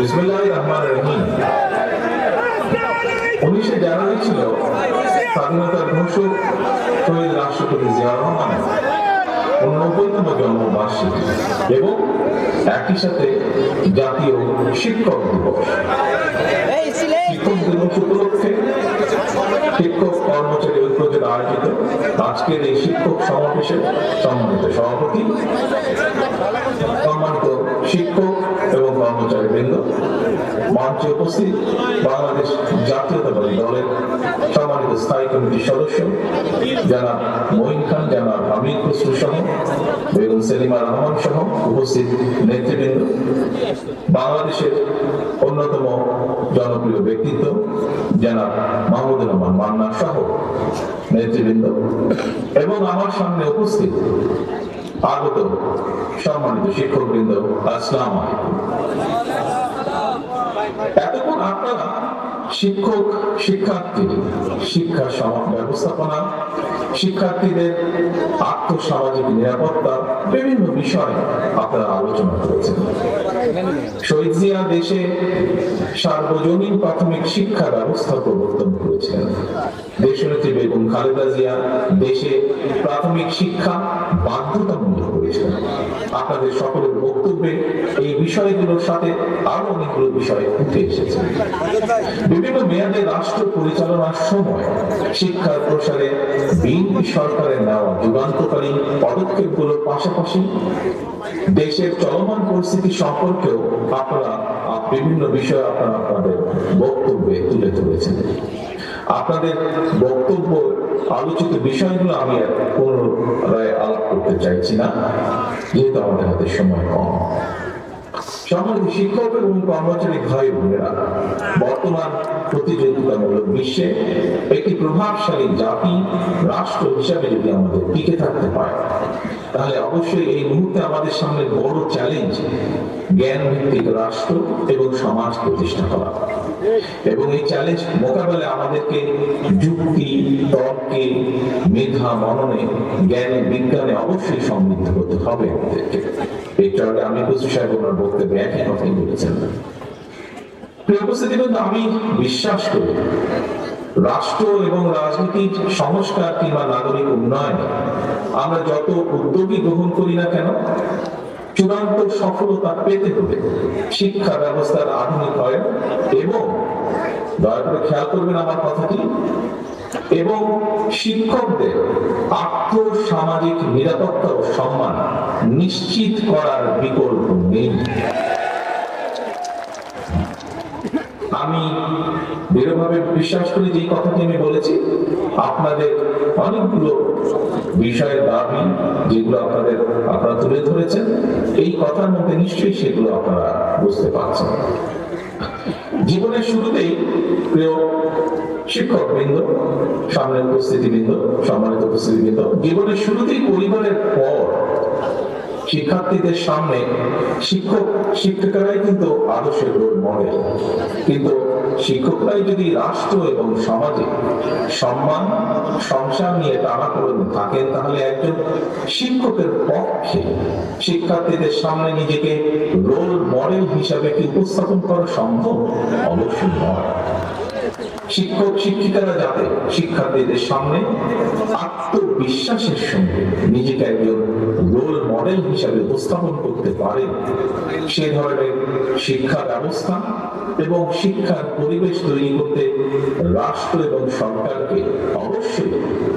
বিসমুল্লাহ রহমান রহিম। উনিশে জানুয়ারি ছিল স্বাধীনতার ঘোষক শহীদ রাষ্ট্রপতি জিয়া রহমানের উননব্বইতম জন্মবার্ষিকী এবং একই সাথে জাতীয় শিক্ষক দিবস। শিক্ষক দিবস উপলক্ষে শিক্ষক কর্মচারী ঐক্যজোট আয়োজিত আজকের এই শিক্ষক সমাবেশে সম্মানিত সভাপতি সম্মানিত শিক্ষক এবং কর্মচারী বৃন্দ মঞ্চে উপস্থিত বাংলাদেশ জাতীয়তাবাদী দলের সম্মানিত স্থায়ী কমিটির সদস্য যারা মঈন খান যারা হামিদ খসরু সহ, বেগম সেলিমা রহমান সহ উপস্থিত নেতৃবৃন্দ, বাংলাদেশের অন্যতম জনপ্রিয় ব্যক্তিত্ব যারা মাহমুদুর রহমান মান্না সহ নেতৃবৃন্দ এবং আমার সামনে উপস্থিত আগত সম্মানিত শিক্ষকবৃন্দ, আসসালাম এতক্ষণ আপনারা শিক্ষক, শিক্ষার্থী, শিক্ষা ব্যবস্থাপনা, শিক্ষার্থীদের আর্থসামাজিক নিরাপত্তা বিভিন্ন বিষয়ে আপনারা আলোচনা করেছেন। দেশে সার্বজনীন প্রাথমিক শিক্ষা ব্যবস্থা প্রবর্তন করেছিলেন। দেশনেত্রী বেগম খালেদা জিয়া দেশে প্রাথমিক শিক্ষা বাধ্যতামূলক করেছিলেন। আপনাদের সকলের বক্তব্যে এই বিষয়গুলোর সাথে আরও অনেকগুলো বিষয় উঠে এসেছে। বিভিন্ন মেয়াদে রাষ্ট্র পরিচালনার সময় শিক্ষার প্রসারে বিএনপি সরকারের নেওয়া যুগান্তকারী পদক্ষেপগুলোর পাশাপাশি দেশের চলমান পরিস্থিতি সম্পর্কেও আপনারা বিভিন্ন বিষয় আপনারা আপনাদের বক্তব্যে তুলে ধরেছেন। আপনাদের বক্তব্য, আলোচিত বিষয়গুলো আমি পুনরায় আলাপ করতে চাইছি না, যেহেতু আমাদের হাতে সময় কম। সম্মানিত শিক্ষক এবং কর্মচারী ভাই বোনেরা, বর্তমান প্রতিযোগিতামূলক বিশ্বে একটি প্রভাবশালী জাতি, রাষ্ট্র হিসাবে যদি আমাদের টিকে থাকতে পারে তাহলে অবশ্যই এই মুহূর্তে আমাদের সামনে বড় চ্যালেঞ্জ জ্ঞান ভিত্তিক রাষ্ট্র এবং সমাজ প্রতিষ্ঠা করা। এবং এই চ্যালেঞ্জ মোকাবেলায় আমাদেরকে যুক্তি, তর্কে, মেধা, মননে, জ্ঞানে, বিজ্ঞানে অবশ্যই সমৃদ্ধ হতে হবে আমাদেরকে। এই চলে আমি খুশি সাহেব ওনার বক্তব্যে একই কথাই বলেছেন। আমি বিশ্বাস করি রাষ্ট্র এবং রাজনীতির সংস্কার কিংবা নাগরিক উন্নয়নে আমরা যত উদ্যোগী গ্রহণ করি না কেন, চূড়ান্ত সফলতা পেতে হলে শিক্ষা ব্যবস্থার আধুনিকায়ন এবং, দয়া করে খেয়াল করবেন আমার কথাটি, এবং শিক্ষকদের আর্থ, সামাজিক নিরাপত্তা ও সম্মান নিশ্চিত করার বিকল্প নেই। আমি দৃঢ়ভাবে বিশ্বাস করি যে কথাটি আমি বলেছি। আপনাদের অনেকগুলো বিষয়ের দাবি যেগুলো আপনাদের আপনারা তুলে ধরেছেন, এই কথার মধ্যে নিশ্চয়ই সেগুলো আপনারা বুঝতে পারছেন। জীবনের শুরুতেই প্রিয় শিক্ষক বৃন্দ সামনের উপস্থিতি বৃন্দ সম্মানিত উপস্থিতি বৃন্দ জীবনের শুরুতেই পরিবারের পর শিক্ষার্থীদের সামনে শিক্ষক শিক্ষিকারাই কিন্তু আদর্শের রোল মডেল কিন্তু শিক্ষকরাই যদি রাষ্ট্র এবং সমাজে সম্মান, সংসার নিয়ে টানাপোড়েন থাকেন, তাহলে একজন শিক্ষকের পক্ষে শিক্ষার্থীদের সামনে নিজেকে রোল মডেল হিসাবে কি উপস্থাপন করা সম্ভব? অবশ্যই নয়। শিক্ষক, শিক্ষিকারা যাতে শিক্ষার্থীদের সামনে আত্মবিশ্বাসের সঙ্গে নিজেকে একজন রোল মডেল হিসাবে উপস্থাপন করতে পারে, সে ধরনের শিক্ষা ব্যবস্থা এবং শিক্ষার পরিবেশ তৈরি করতে রাষ্ট্র এবং সরকারকে অবশ্যই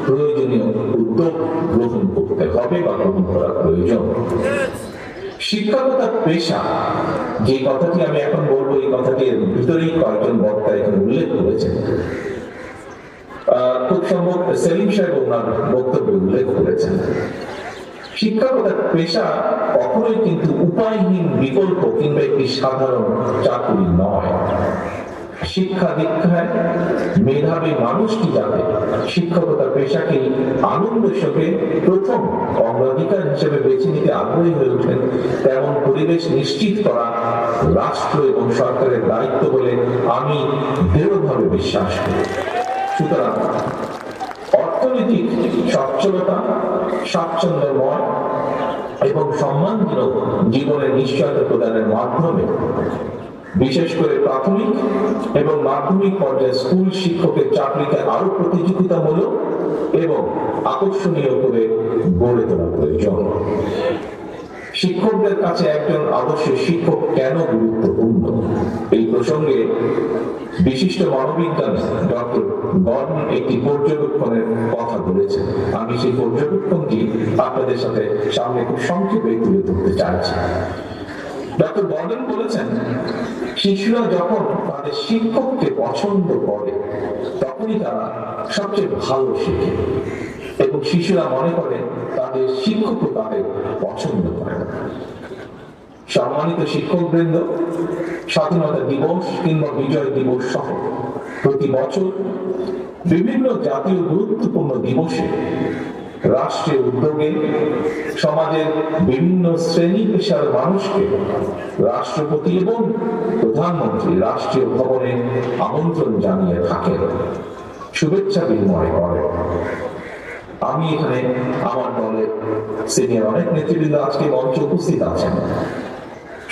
প্রয়োজনীয় উদ্যোগ গ্রহণ করতে হবে বা গ্রহণ করা প্রয়োজন। শিক্ষকতা পেশা, যে কথাটি আমি এখন বলব, এই কথাটির ভিতরেই কয়েকজন বক্তা এখানে উল্লেখ করেছেন। খুব সম্ভব সেলিম সাহেব ওনার বক্তব্যে উল্লেখ করেছেন। শিক্ষকতার পেশা কখনোই কিন্তু উপায়হীন বিকল্প কিংবা একটি সাধারণ চাকরি নয়। শিক্ষা দীক্ষায় মেধাবী মানুষটি যাতে শিক্ষকতা পেশাকে আনন্দ সঙ্গে প্রথম অগ্রাধিকার হিসেবে বেছে নিতে আগ্রহী হয়ে ওঠেন। তেমন পরিবেশ নিশ্চিত করা রাষ্ট্র এবং সরকারের দায়িত্ব বলে আমি দৃঢ়ভাবে বিশ্বাস করি। সুতরাং অর্থনৈতিক সচ্ছলতা, স্বাচ্ছন্দ্যময় এবং সম্মানজনক জীবনের নিশ্চয়তা প্রদানের মাধ্যমে, বিশেষ করে প্রাথমিক এবং মাধ্যমিক পর্যায়ে স্কুল শিক্ষকের চাকরিকে আরও প্রতিযোগিতামূলক এবং আকর্ষণীয় করে গড়ে তোলা প্রয়োজন। শিক্ষকদের কাছে একজন আদর্শ শিক্ষক কেন গুরুত্বপূর্ণ? এই প্রসঙ্গে বিশিষ্ট মানবিজ্ঞানী ডক্টর গর্ডন একটি পর্যবেক্ষণের কথা আমি সেই পর্যবেক্ষণটি আপনাদের সাথে সামনে খুব সংক্ষেপে তুলে ধরতে চাইছি। ডক্টর গর্ডন বলেছেন, শিশুরা যখন তাদের শিক্ষককে পছন্দ করে, তখনই তারা সবচেয়ে ভালো শেখে। এবং শিশুরা মনে করে তাদের শিক্ষকও তাদের পছন্দ করে। সম্মানিত শিক্ষক বৃন্দ স্বাধীনতা দিবস কিংবা বিজয় দিবস সহ প্রতি বছর বিভিন্ন জাতীয় গুরুত্বপূর্ণ দিবসে রাষ্ট্রের উদ্যোগে সমাজের বিভিন্ন শ্রেণি পেশার মানুষকে রাষ্ট্রপতি এবং প্রধানমন্ত্রী রাষ্ট্রীয় ভবনে আমন্ত্রণ জানিয়ে থাকেন। শুভেচ্ছা বিনিময় করে। আমি এখানে আমার দলের সিনিয়র অনেক নেতৃবৃন্দ আজকে মঞ্চে উপস্থিত আছেন।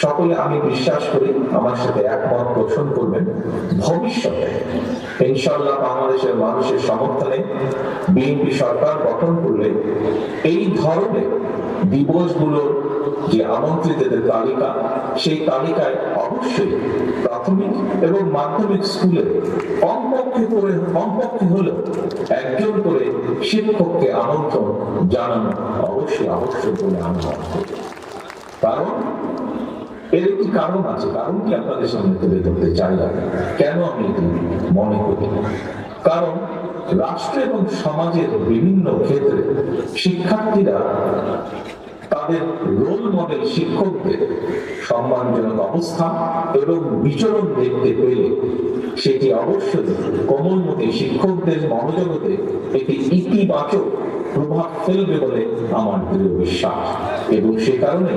সকলে আমি বিশ্বাস করি আমার সাথে একমত পোষণ করবেন ভবিষ্যতে। ইনশাল্লাহ বাংলাদেশের মানুষের সমর্থনে বিএনপি সরকার গঠন করলে এই ধরনের দিবসগুলোর যে আমন্ত্রিতদের তালিকা, সেই তালিকায় অবশ্যই প্রাথমিক এবং মাধ্যমিক স্কুলে কমপক্ষে করে, কমপক্ষে হলেও একজন করে শিক্ষককে আমন্ত্রণ জানানো অবশ্যই আবশ্যক বলে আমি কারণ এর একটি কারণ আছে। আপনাদের সামনে তুলে ধরতে চাই? আমি। কেন আমি মনে করি? কারণ রাষ্ট্র এবং সমাজের বিভিন্ন ক্ষেত্রে শিক্ষার্থীরা তাদের রোল মডেল শিক্ষকদের সম্মানজনক অবস্থা এবং বিচরণ দেখতে পেলে সেটি অবশ্যই কোমলমতি শিক্ষকদের মনোজগতে একটি ইতিবাচক প্রভাব ফেলবে বলে আমার দৃঢ় বিশ্বাস। এবং সে কারণে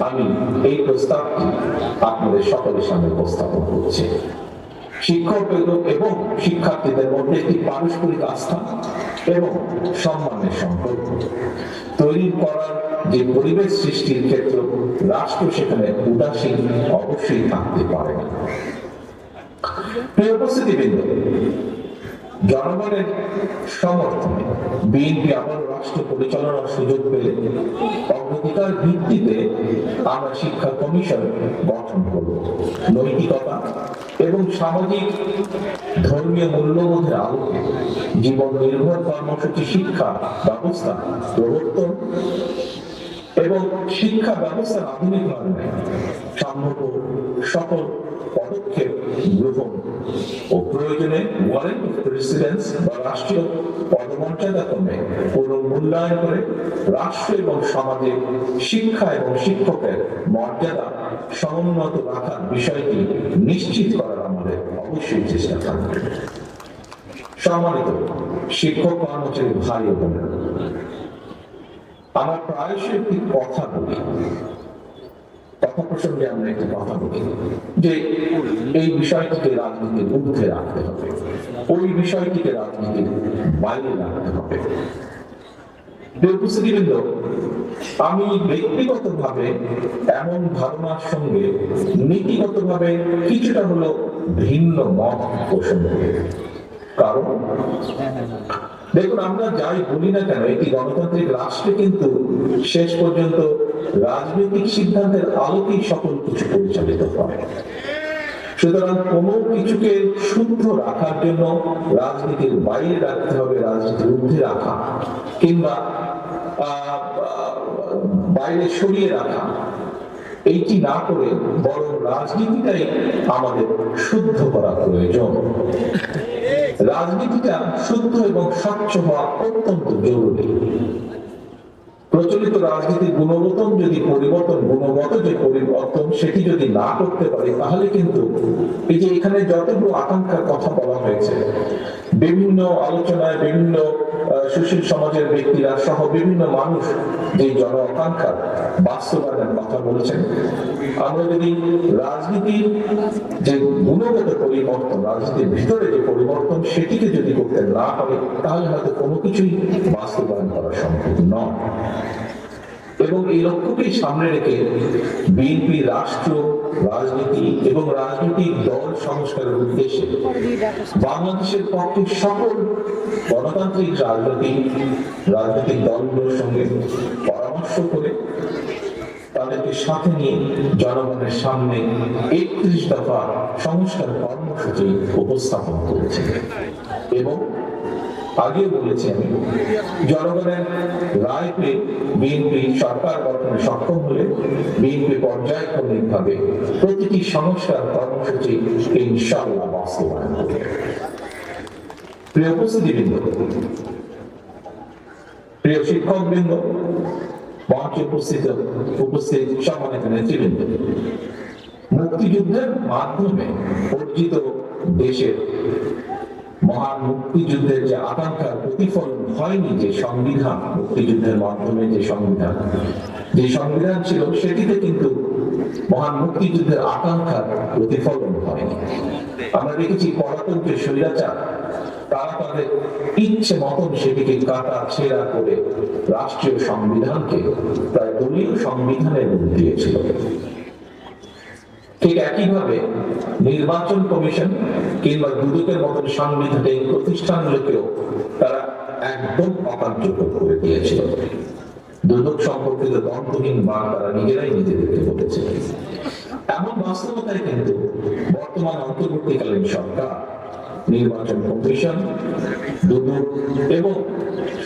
আমি এই প্রস্তাবটি আপনাদের সকলের সামনে উপস্থাপন করছি। শিক্ষক এবং- শিক্ষার্থীদের মধ্যে একটি পারস্পরিক আস্থা এবং সম্মানের সম্পর্ক তৈরি করার যে পরিবেশ সৃষ্টির ক্ষেত্র, রাষ্ট্র সেখানে উদাসীন অবশ্যই থাকতে পারে প্রিয় উপস্থিতিবৃন্দ জনগণের সমর্থনে বিএনপি আবার রাষ্ট্র পরিচালনার সুযোগ পেলে অগ্রাধিকার ভিত্তিতে আমরা শিক্ষা কমিশন গঠন করব। নৈতিকতা এবং সামাজিক ধর্মীয় মূল্যবোধের আলোকে জীবন নির্ভর কর্মসূচি শিক্ষা ব্যবস্থা প্রবর্তন এবং শিক্ষা ব্যবস্থার আধুনিকরণে সম্ভব সকল পদক্ষেপ গ্রহণ ও প্রয়োজনে ওয়ারেন্ট অফ প্রেসিডেন্স বা রাষ্ট্রীয় পদমর্যাদা ক্রমে পুরো মূল্যায়ন করে রাষ্ট্র এবং সমাজে শিক্ষা এবং শিক্ষকের মর্যাদা সমুন্নত রাখার বিষয়টি নিশ্চিত করার আমাদের অবশ্যই চেষ্টা থাকবে সম্মানিত শিক্ষক, কর্মচারী, ভাই বোনেরা, আমরা প্রায়শই একটি কথা বলি। প্রসঙ্গে আমরা একটি কথা বলি যে এই বিষয়টিকে রাজনীতির ঊর্ধ্বে রাখতে হবে। ওই বিষয়টিকে রাজনীতির বাইরে রাখতে হবে। এমন ধারণার সঙ্গে নীতিগতভাবে কিছুটা হলো ভিন্ন মত পোষণ করি। কারণ দেখুন, আমরা যাই বলি না কেন একটি গণতান্ত্রিক রাষ্ট্রে কিন্তু শেষ পর্যন্ত রাজনৈতিক সিদ্ধান্তের আলোকেই সকল কিছু পরিচালিত হয় সুতরাং কোনো কিছুকে শুদ্ধ রাখার জন্য রাজনীতির বাইরে রাখতে হবে, রাজনীতির ঊর্ধ্বে রাখা, কিংবা বাইরে সরিয়ে রাখা। এইটি না করে বরং রাজনীতিটাই আমাদের শুদ্ধ করা প্রয়োজন। রাজনীতিটা শুদ্ধ এবং স্বচ্ছ হওয়া অত্যন্ত জরুরি। প্রচলিত রাজনীতির গুণগত যদি পরিবর্তন, গুণগত যে পরিবর্তন সেটি যদি না করতে পারে, তাহলে কিন্তু এই যে এখানে যতগুলো আকাঙ্ক্ষার কথা বলা হয়েছে, বিভিন্ন আলোচনায়, বিভিন্ন সুশীল সমাজের ব্যক্তিরা সহ বিভিন্ন মানুষ যে জন আকাঙ্ক্ষা বাস্তবায়নের কথা বলেছেন। আমরা যদি রাজনীতির যে গুণগত পরিবর্তন, রাজনীতির ভিতরে যে পরিবর্তন সেটিকে যদি করতে না পারে, তাহলে হয়তো কোনো কিছুই বাস্তবায়ন করা সম্ভব নয়। এবং এই লক্ষ্যকেই সামনে রেখে বিএনপি রাষ্ট্র, রাজনীতি এবং রাজনৈতিক দল সংস্কারের উদ্দেশ্যে বাংলাদেশের পক্ষে সকল গণতান্ত্রিক রাজনৈতিক রাজনৈতিক দলগুলোর সঙ্গে পরামর্শ করে তাদেরকে সাথে নিয়ে জনগণের সামনে একত্রিশ দফা সংস্কার কর্মসূচি উপস্থাপন করেছে। এবং আগে বলেছি আমি জনগণের রায় পেয়ে বিএনপি সরকার গঠনে সক্ষম হলে বিএনপি পর্যায়ক্রমিক ভাবে প্রতিটি সংস্কার কর্মসূচি ইনশাআল্লাহ বাস্তবায়ন করবে প্রিয় উপস্থিতিবৃন্দ, প্রিয় শিক্ষকবৃন্দ, মঞ্চে উপস্থিত উপস্থিত সম্মানিত নেতৃবৃন্দ, মুক্তিযুদ্ধের মাধ্যমে অর্জিত দেশের মহান মুক্তিযুদ্ধের যে আকাঙ্ক্ষার প্রতিফলন হয়নি, যে সংবিধান, মুক্তিযুদ্ধের মাধ্যমে যে সংবিধান যে সংবিধান ছিল সেটিতে কিন্তু মহান মুক্তিযুদ্ধের আকাঙ্ক্ষার প্রতিফলন হয়নি। আমরা দেখেছি পরাতন্ত্রের স্বৈরাচার তারা ইচ্ছে মতন সেটিকে কাটা করে রাষ্ট্রীয় সংবিধানকে, প্রায় দলীয় সংবিধানের রূপ দিয়েছিল। ঠিক একইভাবে নির্বাচন কমিশন কিংবা দুদকের মতন সাংবিধানিক প্রতিষ্ঠানগুলোকেও তারা একদম অকার্যকর করে দিয়েছিল। দুদক সম্পর্কিত দ্বন্দ্বহীন বার তারা নিজেরাই নিজেদেরকে বলেছে। এমন বাস্তবতায় কিন্তু বর্তমান অন্তর্বর্তীকালীন সরকার নির্বাচন কমিশন, দুদক এবং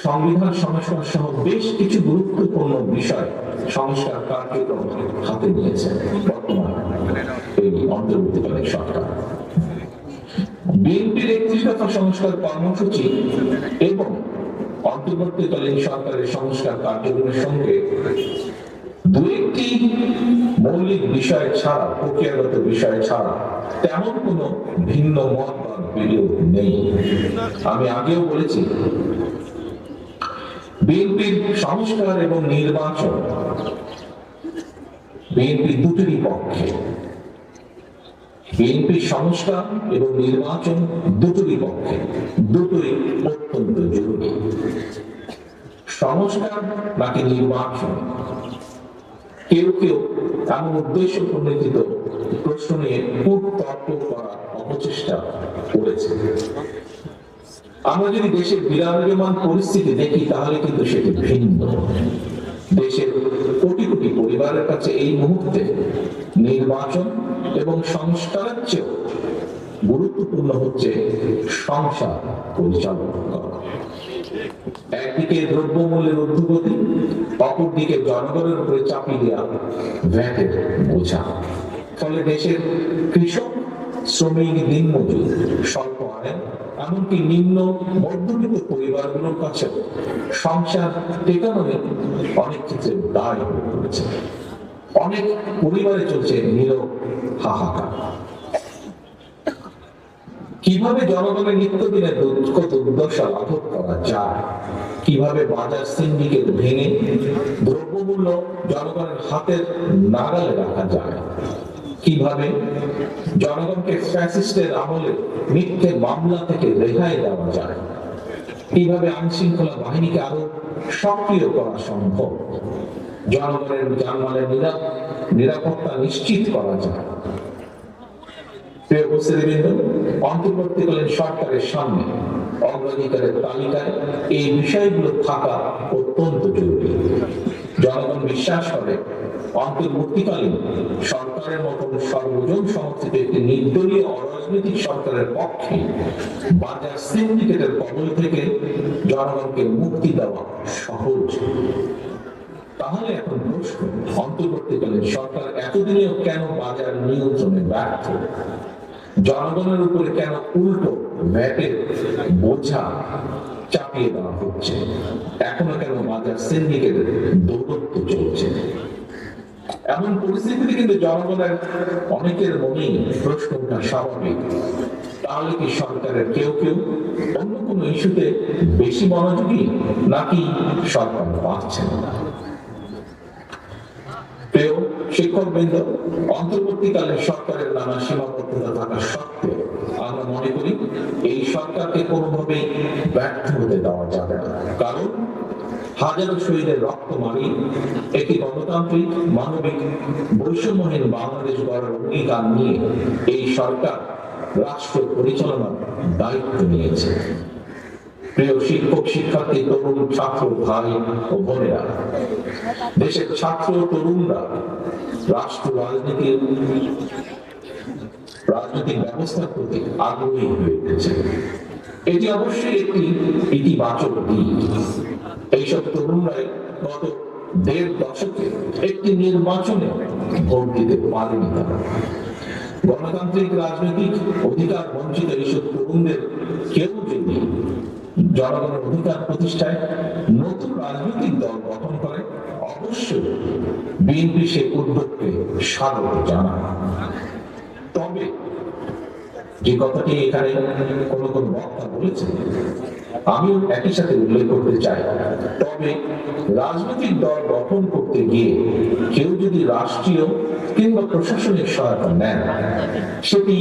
সংবিধান সংস্কার সহ বেশ কিছু গুরুত্বপূর্ণ বিষয় সংস্কার কার্যক্রম হাতে নিয়েছে বর্তমান এই অন্তর্বর্তীকালীন সরকার। বিএনপির একত্রিশ সংস্কার কর্মসূচি এবং অন্তর্বর্তীকালীন সরকারের সংস্কার কার্যক্রমের সঙ্গে দু একটি মৌলিক বিষয় ছাড়া, প্রক্রিয়াগত বিষয় ছাড়া তেমন কোনো ভিন্ন মত বা নেই। আমি আগেও বলেছি, বিএনপির সংস্কার এবং নির্বাচন বিএনপি দুটোরই পক্ষে। বিএনপি সংস্কার এবং নির্বাচন দুটোরই পক্ষে, দুটোই অত্যন্ত জরুরি। সংস্কার নাকি নির্বাচন? কেউ কেউ এমন উদ্দেশ্য প্রণোদিত প্রশ্ন নিয়ে কূট তর্ক করার অপচেষ্টা করেছে। আমরা যদি দেশের বিরাজমান পরিস্থিতি দেখি, তাহলে কিন্তু সেটি ভিন্ন। দেশের কোটি কোটি পরিবারের কাছে এই মুহূর্তে নির্বাচন এবং সংস্কারের চেয়েও গুরুত্বপূর্ণ হচ্ছে সংসার পরিচালনা করা। একদিকে দ্রব্যমূল্যের ঊর্ধ্বগতি, অপরদিকে জনগণের উপরে চাপিয়ে দেওয়া ভ্যাটের বোঝা। ফলে দেশের কৃষক, শ্রমিক, দিনমজুর স্বল্প আয় এমনকি নিম্ন মধ্যবিত্ত পরিবারগুলোর কাছে সংসার টেকানো অনেক ক্ষেত্রে দায় হয়ে অনেক পরিবারে চলছে নীরব হাহাকার। কীভাবে জনগণের নিত্যদিনের দুঃখ দুর্দশা লাঘব করা যায়? কীভাবে বাজার সিন্ডিকেট ভেঙে দ্রব্যমূল্য জনগণের হাতের নাগালে রাখা যায়? কীভাবে জনগণকে ফ্যাসিস্টের আমলে মিথ্যে মামলা থেকে রেহাই দেওয়া যায়? কীভাবে আইন শৃঙ্খলা বাহিনীকে আরও সক্রিয় করা সম্ভব? জনগণের জানমালের নিরা- নিরাপত্তা নিশ্চিত করা যায়। প্রিয় উপস্থিতিবৃন্দ, অন্তর্বর্তীকালীন সরকারের সামনে অগ্রাধিকারের তালিকায় এই বিষয়গুলো থাকা অত্যন্ত জরুরি। জনগণ বিশ্বাস করে, অন্তর্বর্তীকালীন সরকারের মতন সর্বজন সমর্থিত একটি নির্দলীয় অরাজনৈতিক সরকারের পক্ষে বাজার সিন্ডিকেটের কবল থেকে জনগণকে মুক্তি দেওয়া সহজ। তাহলে এখন প্রশ্ন, অন্তর্বর্তীকালীন সরকার এতদিনেও কেন বাজার নিয়ন্ত্রণে ব্যর্থ? জনগণের উপরে কেন উল্টো ভ্যাটের বোঝা চাপিয়ে দেওয়া হচ্ছে? এখনও কেন বাজার সিন্ডিকেটের দৌরত্ব চলছে? এমন পরিস্থিতিতে কিন্তু জনগণের অনেকের মনে প্রশ্ন ওঠা স্বাভাবিক। তাহলে কি সরকারের কেউ কেউ অন্য কোনো ইস্যুতে বেশি মনোযোগী নাকি সরকার পাচ্ছে না? প্রিয় শিক্ষকবৃন্দ, অন্তর্বর্তীকালে সরকারের নানা সীমাবদ্ধতা থাকা সত্ত্বেও আমরা মনে করি এই সরকারকে কোনোভাবেই ব্যর্থ হতে দেওয়া যাবে না। কারণ হাজারো শহীদের রক্ত মারি একটি গণতান্ত্রিক, মানবিক, বৈষম্যহীন বাংলাদেশ গড়ার অঙ্গীকার নিয়ে এই সরকার রাষ্ট্র পরিচালনার দায়িত্ব নিয়েছে। প্রিয় শিক্ষক, শিক্ষার্থী, তরুণ, ছাত্র, ভাই ও বোনেরা, দেশের ছাত্র, তরুণরা, রাষ্ট্র, রাজনীতির রাজনৈতিক ব্যবস্থার প্রতি আগ্রহী হয়ে উঠেছে এটি অবশ্যই একটি ইতিবাচক দিক। এইসব তরুণরাই গত দেড় দশকে একটি নির্বাচনে ভোট দিতে পারেনি তারা। গণতান্ত্রিক রাজনৈতিক অধিকার বঞ্চিত এইসব তরুণদের কেউ যদি জনগণের অধিকার প্রতিষ্ঠায় নতুন রাজনৈতিক দল গঠন করে, অবশ্যই বিএনপি সে উদ্যোগকে স্বাগত জানায়। তবে যে কথাটি এখানে কোন কোন বক্তা বলেছেন, আমিও একই সাথে উল্লেখ করতে চাই। তবে রাজনৈতিক দল গঠন করতে গিয়ে কেউ যদি রাষ্ট্রীয় কিংবা প্রশাসনিক সহায়তা নেন, সেটি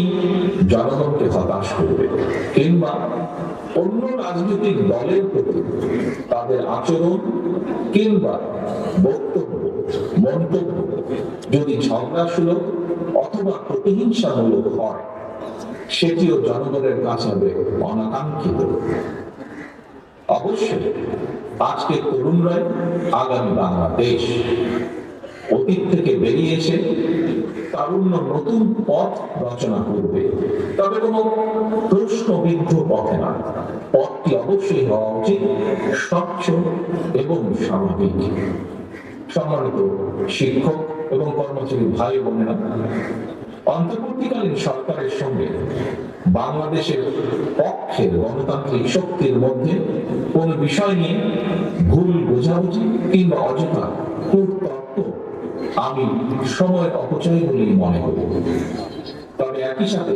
জনগণকে হতাশ করবে কিংবা অন্য রাজনৈতিক দলের প্রতি তাদের আচরণ কিংবা বক্তব্য, মন্তব্য যদি ঝগড়া সুলভ অথবা প্রতিহিংসামূলক হয়, সেটিও জনগণের কাছে হবে অনাকাঙ্ক্ষিত। অবশ্যই আজকে তরুণরাই আগামী বাংলাদেশ। অতীত থেকে বেরিয়ে এসে তারুণ্য নতুন পথ রচনা করবে। তবে কোনো প্রশ্নবিদ্ধ পথে না। পথটি অবশ্যই হওয়া উচিত, স্বচ্ছ এবং স্বাভাবিক। সম্মানিত শিক্ষক এবং কর্মচারী ভাই বোনেরা, অন্তর্বর্তীকালীন সরকারের সঙ্গে বাংলাদেশের পক্ষের গণতান্ত্রিক শক্তির মধ্যে কোন বিষয় নিয়ে ভুল বোঝাবুঝি কিংবা অযথা কুতর্ক আমি সময় অপচয় বলেই মনে করি। তবে একই সাথে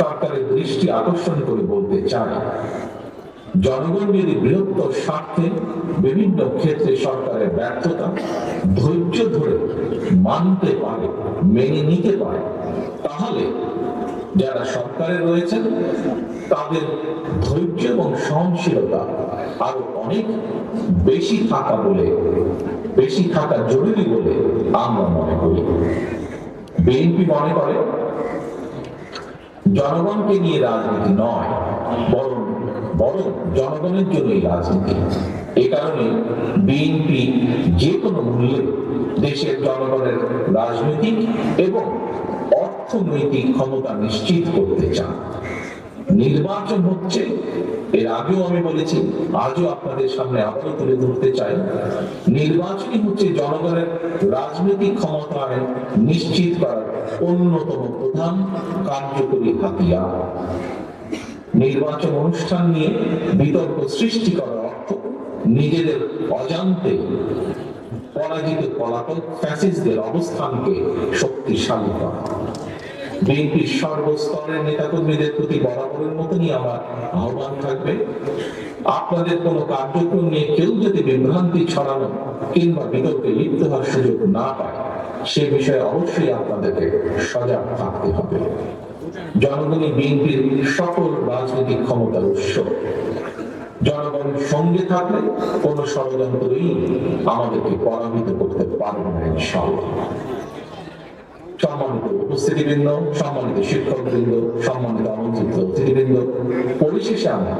সরকারের দৃষ্টি আকর্ষণ করে বলতে চাই, জনগণ যদি বৃহত্তর স্বার্থে বিভিন্ন ক্ষেত্রে সরকারের ব্যর্থতা ধৈর্য ধরে মানতে পারে, মেনে নিতে পারে, তাহলে যারা সরকারে রয়েছেন, তাদের ধৈর্য এবং সহনশীলতা আরও অনেক বেশি থাকা বলে বেশি থাকা জরুরি বলে আমরা মনে করি। বিএনপি মনে করে, জনগণকে নিয়ে রাজনীতি নয়, বরং বরং জনগণের জন্যই রাজনীতি। এ কারণে বিএনপি যে কোনো মূল্যে দেশের জনগণের রাজনৈতিক এবং অর্থনৈতিক ক্ষমতা নিশ্চিত করতে চান নির্বাচন হচ্ছে এর আগেও আমি বলেছি, আজও আপনাদের সামনে তুলে ধরতে চাই। নির্বাচনই হচ্ছে জনগণের রাজনৈতিক ক্ষমতায় নিশ্চিত করার অন্যতম প্রধান কার্যকরী হাতিয়ার। নির্বাচন অনুষ্ঠান নিয়ে বিতর্ক সৃষ্টি করার অর্থ নিজেদের অজান্তে পরাজিত পলাতক ফ্যাসিস্টদের অবস্থানকে শক্তিশালী করা। বিএনপির সর্বস্তরের নেতাকর্মীদের প্রতি বরাবরের মতনই আমার আহ্বান থাকবে। আপনাদের কোনো কার্যক্রম নিয়ে কেউ যদি বিভ্রান্তি ছড়ানো কিংবা বিতর্কে লিপ্ত হওয়ার সুযোগ না পায়, সে বিষয়ে অবশ্যই আপনাদেরকে সজাগ থাকতে হবে। জনগণই বিএনপির সকল রাজনৈতিক ক্ষমতার উৎস। জনগণ সঙ্গে থাকলে কোন ষড়যন্ত্রই আমাদেরকে পরাজিত করতে পারবে না, ইনশাআল্লাহ। সম্মানিত উপস্থিতিবৃন্দ, সম্মানিত শিক্ষকবৃন্দ, সম্মানিত আমন্ত্রিত অতিথিবৃন্দ, পরিশেষে আমরা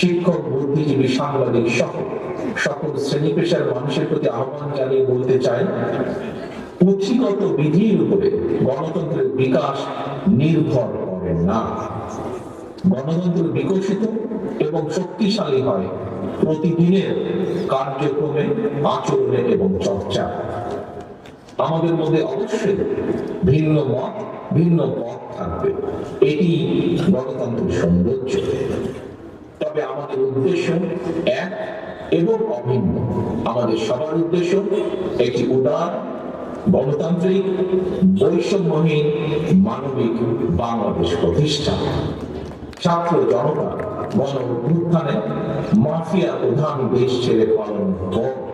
শিক্ষক, বুদ্ধিজীবী, সাংবাদিক সহ সকল শ্রেণি পেশার মানুষের প্রতি আহ্বান জানিয়ে বলতে চাই, পুঁথিগত বিধির উপরে গণতন্ত্রের বিকাশ নির্ভর করে না। গণতন্ত্র বিকশিত এবং শক্তিশালী হয় প্রতিদিনের কার্যক্রমে, আচরণে এবং চর্চা আমাদের মধ্যে অবশ্যই ভিন্ন মত, ভিন্ন পথ থাকবে। এটি গণতন্ত্রের সৌন্দর্য। তবে আমাদের উদ্দেশ্য এক এবং অভিন্ন। আমাদের সবার উদ্দেশ্য একটি উদার, গণতান্ত্রিক, বৈষম্যহীন, মানবিক বাংলাদেশ প্রতিষ্ঠা। ছাত্র জনতা গণ অভ্যুত্থানে মাফিয়া প্রধান দেশ ছেড়ে পালন হোক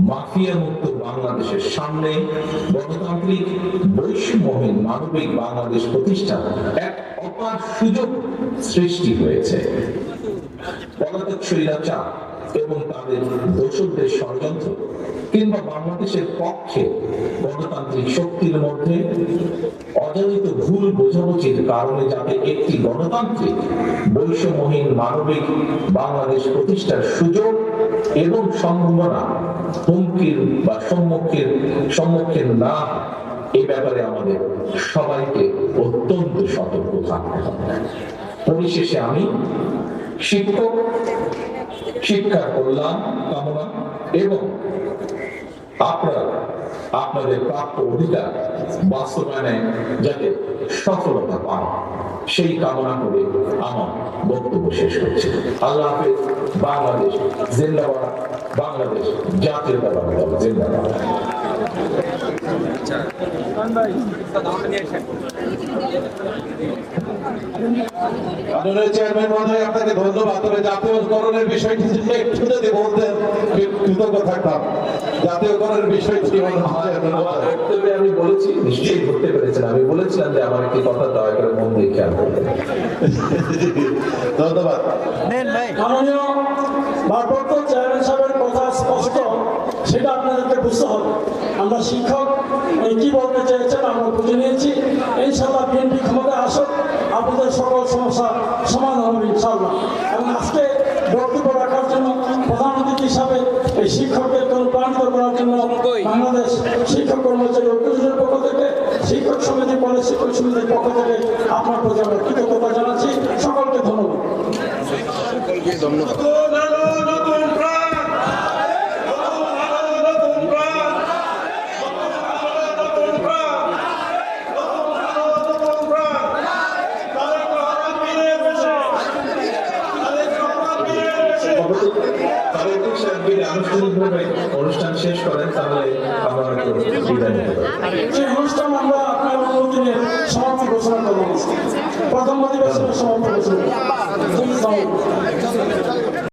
মাফিয়া মুক্ত বাংলাদেশের সামনে গণতান্ত্রিক বৈষম্যহীন মানবিক বাংলাদেশ প্রতিষ্ঠা এক অপার সুযোগ সৃষ্টি হয়েছে। পলাতক শৈলাচার এবং তাদের দোষকদের ষড়যন্ত্র কিংবা বাংলাদেশের পক্ষে গণতান্ত্রিক শক্তির মধ্যে অজানিত ভুল বোঝাবুঝির কারণে যাতে একটি গণতান্ত্রিক, বৈষম্যহীন মানবিক বাংলাদেশ প্রতিষ্ঠার সুযোগ এবং সম্ভাবনা হুমকির বা সম্মুখের সম্মুখীন না এ ব্যাপারে আমাদের সবাইকে অত্যন্ত সতর্ক থাকতে হবে। পরিশেষে আমি শিক্ষক, শিক্ষার কল্যাণ কামনা এবং আপনারা, আপনাদের প্রাপ্য অধিকার বাস্তবায়নে যাতে সফলতা পান, সেই কামনা করে আমার বক্তব্য শেষ করছি। আল্লাহ হাফেজ, বাংলাদেশ জিন্দাবাদ, বাংলাদেশ জাতীয়তাবাদ দল জিন্দাবাদ মাননীয় চেয়ারম্যান মহোদয় আপনাকে ধন্যবাদ। তবে জাতীয়করণের বিষয়টি একটু যদি বলতেন কৃতজ্ঞ থাকতাম। জাতীয়করণের বিষয়টি বক্তব্যে আমি বলেছি নিশ্চয়ই ধরতে পেরেছেন আমি বলেছিলাম যে আমার একটি কথা দয়া করে মন দিয়ে খেয়াল করবেন। ধন্যবাদ। মাননীয় ভারপ্রাপ্ত চেয়ারম্যান সাহেবের কথা স্পষ্ট। সেটা আপনাদেরকে বুঝতে হবে। আমরা শিক্ষক কি বলতে চেয়েছেন আমরা বুঝে নিয়েছি। এই ইনশাল্লাহ বিএনপি ক্ষমতায় আসুক, আপনাদের সকল সমস্যা সমাধান হবে ইনশাল্লাহ এবং আজকে বক্তব্য রাখার জন্য প্রধান অতিথি হিসাবে এই শিক্ষকদের অনুপ্রাণিত করার জন্য বাংলাদেশ শিক্ষক কর্মচারী ঐক্যজোটের পক্ষ থেকে, শিক্ষক সমিতি, কলেজ শিক্ষক সমিতির পক্ষ থেকে আপনার প্রতি আমরা কৃতজ্ঞতা জানাচ্ছি। সকলকে ধন্যবাদ। Susu 工作